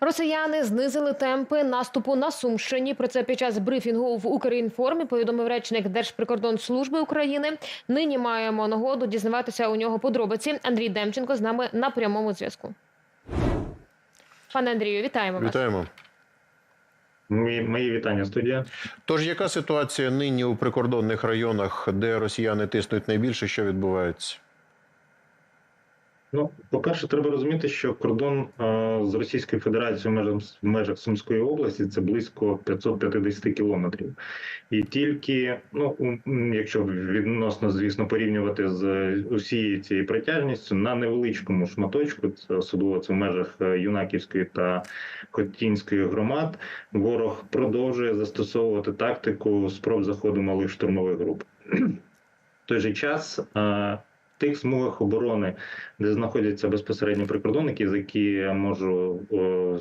Росіяни знизили темпи наступу на Сумщині. Про це під час брифінгу в Укрінформі повідомив речник Держприкордонслужби України. Нині маємо нагоду дізнаватися у нього подробиці. Андрій Демченко з нами на прямому зв'язку. Пане Андрію, вітаємо вас. Вітаємо. Мої, мої вітання, студія. Тож, яка ситуація нині у прикордонних районах, де росіяни тиснуть найбільше, що відбувається? Ну, по-перше, треба розуміти, що кордон е, з Російською Федерацією в межах, Сумської області це близько 550 кілометрів. І тільки, ну якщо відносно, звісно, порівнювати з усією цією протяжністю, на невеличкому шматочку, це особливо це в межах е, Юнаківської та Хотінської громад, ворог продовжує застосовувати тактику спроб заходу малих штурмових груп. В той же час. Е, тих смугах оборони, де знаходяться безпосередньо прикордонники, з які я можу о,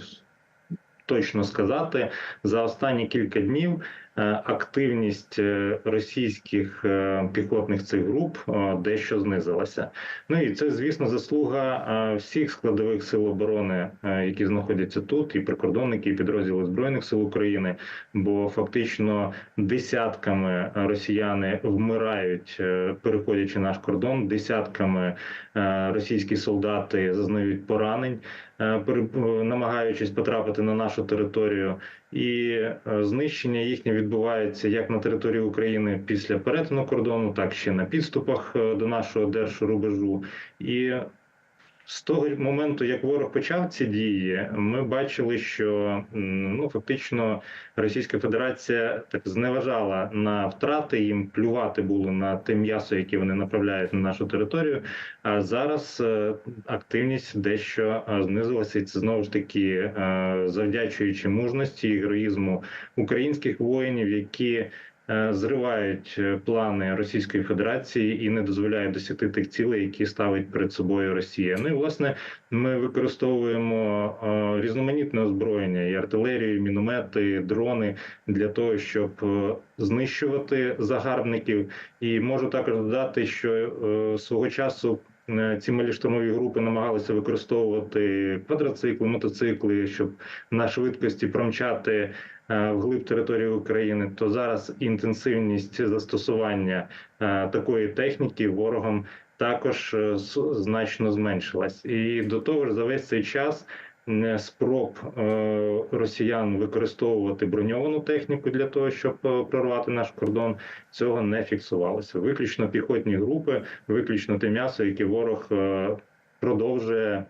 точно сказати, за останні кілька днів е, активність е, російських е, піхотних цих груп е, дещо знизилася. Ну і це, звісно, заслуга е, всіх складових сил оборони, е, які знаходяться тут, і прикордонники, і підрозділи збройних сил України. Бо фактично десятками росіяни вмирають, е, переходячи наш кордон, десятками е, російські солдати зазнають поранень, е, е, намагаючись потрапити на нашу територію. І е, знищення їхнє відбувається як на території України після перетину кордону, так ще на підступах е, до нашого держрубежу. І з того моменту, як ворог почав ці дії, ми бачили, що ну фактично Російська Федерація так зневажала на втрати, їм плювати було на те м'ясо, яке вони направляють на нашу територію. А зараз е, активність дещо е, знизилася, це знову ж таки е, завдячуючи мужності і героїзму українських воїнів, які зривають е, плани Російської Федерації і не дозволяють досягти тих цілей, які ставить перед собою Росія. Ну і власне ми використовуємо е, різноманітне озброєння і артилерію, і міномети, дрони для того, щоб е, знищувати загарбників. І можу також додати, що е, свого часу. Е, Ці малі штурмові групи намагалися використовувати квадроцикли, мотоцикли, щоб на швидкості промчати е, вглиб території України. То зараз інтенсивність застосування е, такої техніки ворогом також значно зменшилась. І до того ж, за весь цей час спроб е, росіян використовувати броньовану техніку для того, щоб е, прорвати наш кордон, цього не фіксувалося. Виключно піхотні групи, виключно те м'ясо, яке ворог е, продовжує,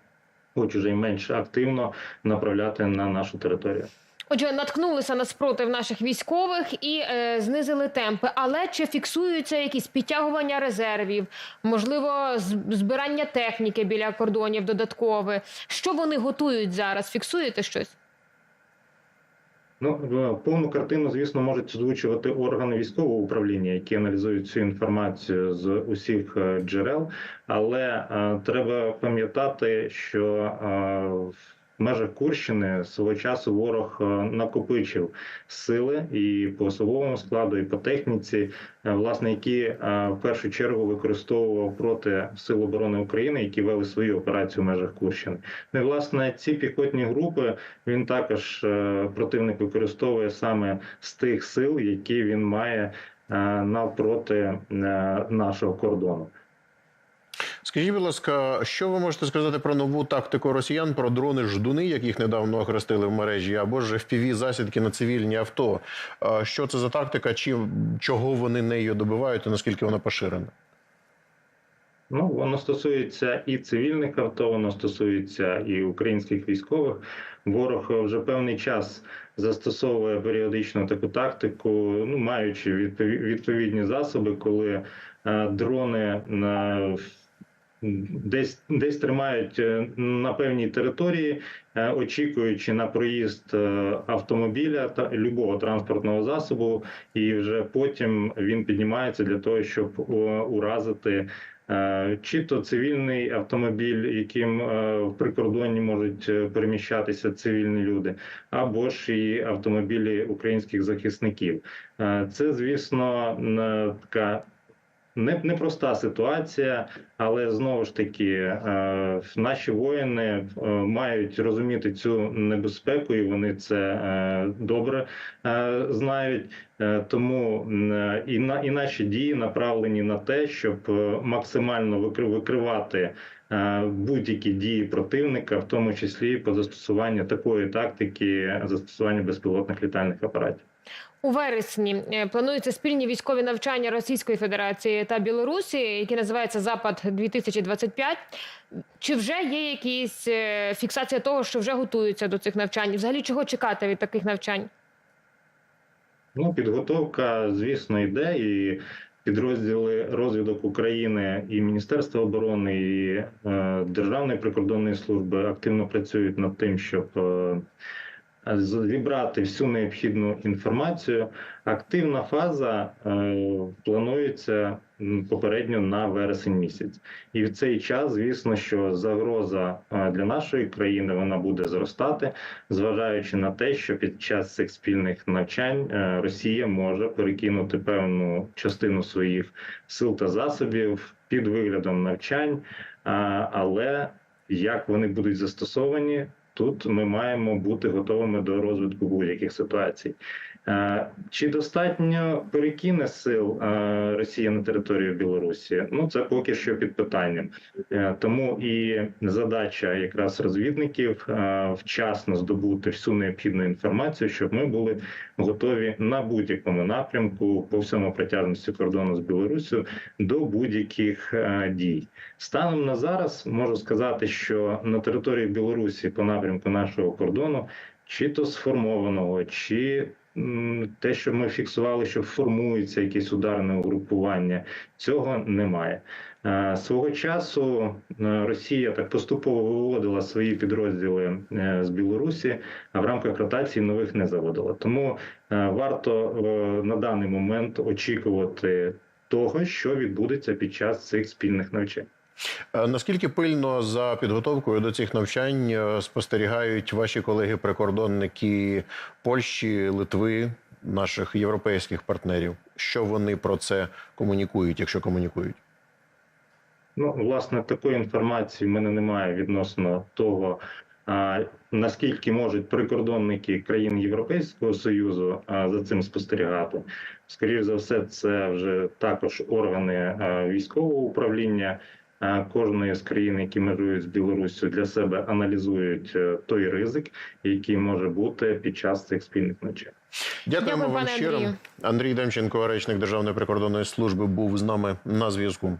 хоч уже й менш активно направляти на нашу територію. Отже, наткнулися на спротив наших військових і е, знизили темпи. Але чи фіксуються якісь підтягування резервів, можливо, збирання техніки біля кордонів додаткове? Що вони готують зараз? Фіксуєте щось? Ну, повну картину, звісно, можуть озвучувати органи військового управління, які аналізують цю інформацію з усіх е, джерел. Але е, треба пам'ятати, що е, межах Курщини свого часу ворог е, накопичив сили і по особовому складу, і по техніці, е, власне, які е, в першу чергу використовував проти сил оборони України, які вели свою операцію в межах Курщини. Ну і власне ці піхотні групи він також противник використовує саме з тих сил, які він має навпроти нашого кордону. Скажіть, будь ласка, що ви можете сказати про нову тактику росіян, про дрони ждуни, яких недавно охрестили в мережі, або ж fpv засідки на цивільні авто? Що це за тактика? Чи чого вони нею добивають, і наскільки вона поширена? Ну воно стосується і цивільних авто, воно стосується і українських військових. Ворог вже певний час застосовує періодично таку тактику, ну маючи відповідні засоби, коли е, дрони е, десь десь тримають е, на певній території, е, очікуючи на проїзд е, автомобіля та любого транспортного засобу, і вже потім він піднімається для того, щоб уразити. Чи то цивільний автомобіль, яким в прикордонні можуть переміщатися цивільні люди, або ж і автомобілі українських захисників. Це, звісно, така не, непроста ситуація, але знову ж таки е, наші воїни е, мають розуміти цю небезпеку, і вони це е, добре знають. Тому і на і наші дії направлені на те, щоб максимально викри- викривати будь-які дії противника, в тому числі по застосуванню такої тактики застосування безпілотних літальних апаратів. У вересні е, плануються спільні військові навчання Російської Федерації та Білорусі, які називаються Запад 2025 Чи вже є якісь е, фіксація того, що вже готуються до цих навчань? Взагалі, чого чекати від таких навчань? Ну, підготовка, звісно, йде, і підрозділи розвідок України і Міністерства оборони, і е, Державної прикордонної служби активно працюють над тим, щоб е, зібрати всю необхідну інформацію. Активна фаза е, планується попередньо на вересень місяць, і в цей час, звісно, що загроза е, для нашої країни вона буде зростати зважаючи на те, що під час цих спільних навчань е, Росія може перекинути певну частину своїх сил та засобів під виглядом навчань, але як вони будуть застосовані, тут ми маємо бути готовими до розвитку будь-яких ситуацій. Е, Чи достатньо перекине сил е, Росія на територію Білорусі? Ну це поки що під питанням. Е, Тому і задача якраз розвідників вчасно здобути всю необхідну інформацію, щоб ми були готові на будь-якому напрямку по всьому протяжності кордону з Білоруссю до будь-яких дій. Станом на зараз можу сказати, що на території Білорусі по напрямку нашого кордону, чи то сформованого, чи те, що ми фіксували, що формується якесь ударне угрупування, цього немає. Е, Свого часу е, Росія так поступово виводила свої підрозділи е, з Білорусі, а в рамках ротації нових не заводила. Тому варто на даний момент очікувати того, що відбудеться під час цих спільних навчань. Е, Наскільки пильно за підготовкою до цих навчань е, спостерігають ваші колеги-прикордонники Польщі, Литви, наших європейських партнерів? Що вони про це комунікують, якщо комунікують? Ну, власне, такої інформації в мене немає відносно того, наскільки можуть прикордонники країн Європейського Союзу за цим спостерігати. Скоріше за все, це вже також органи військового управління. А, Кожної з країн, які межують з Білоруссю, для себе аналізують е, той ризик, який може бути під час цих спільних ночей. Дякуємо Дякую, вам щиро. Андрій Демченко, речник Державної прикордонної служби, був з нами на зв'язку.